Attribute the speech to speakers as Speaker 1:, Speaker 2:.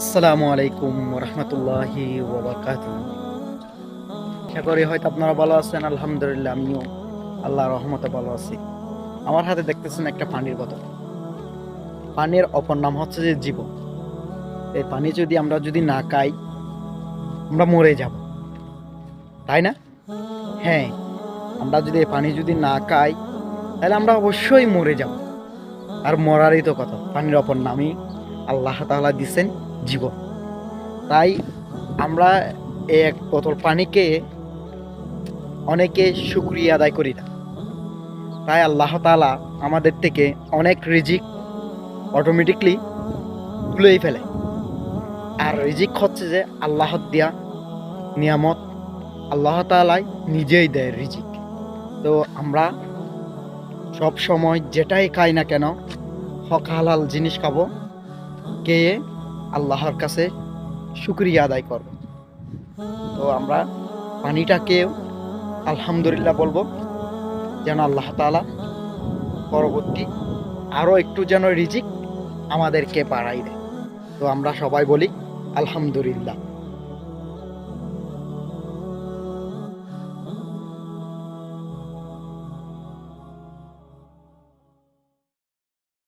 Speaker 1: আসসালামু আলাইকুম রহমতুল্লাহি আশা করি হয়তো আপনারা ভালো আছেন, আলহামদুলিল্লাহ আমিও আল্লাহ রহমতে ভালো আছি। আমার হাতে দেখতেছেন একটা পানির বোতল। পানির অপর নাম হচ্ছে যে জীবন। এই পানি যদি আমরা যদি না খাই, আমরা মরে যাব। তাই না? হ্যাঁ আমরা যদি এই পানি যদি না খাই, তাহলে আমরা অবশ্যই মরে যাব। আর মরারই তো কথা, পানির অপর নামই আল্লাহ তাআলা দিছেন। জীবন। তাই আমরা এক বোতল পানিকে অনেকে শুক্রিয়া আদায় করি না। তাই আল্লাহ তাআলা আমাদের থেকে অনেক রিজিক অটোমেটিকলি তুলেই ফেলে। আর রিজিক হচ্ছে যে আল্লাহ দিয়া নিয়ামত আল্লাহ তাআলাই নিজেই দেয় রিজিক। তো আমরা সব সময় যেটাই খাই না কেন, হক হালাল জিনিস খাব কে আল্লাহর কাছে শুক্রিয়া আদায় করব। তো আমরা পানিটাকেও আলহামদুলিল্লাহ বলব, যেন আল্লাহ তালা পরবর্তী আরও একটু যেন রিজিক আমাদেরকে বাড়াই দেয়। তো আমরা সবাই বলি আলহামদুলিল্লাহ।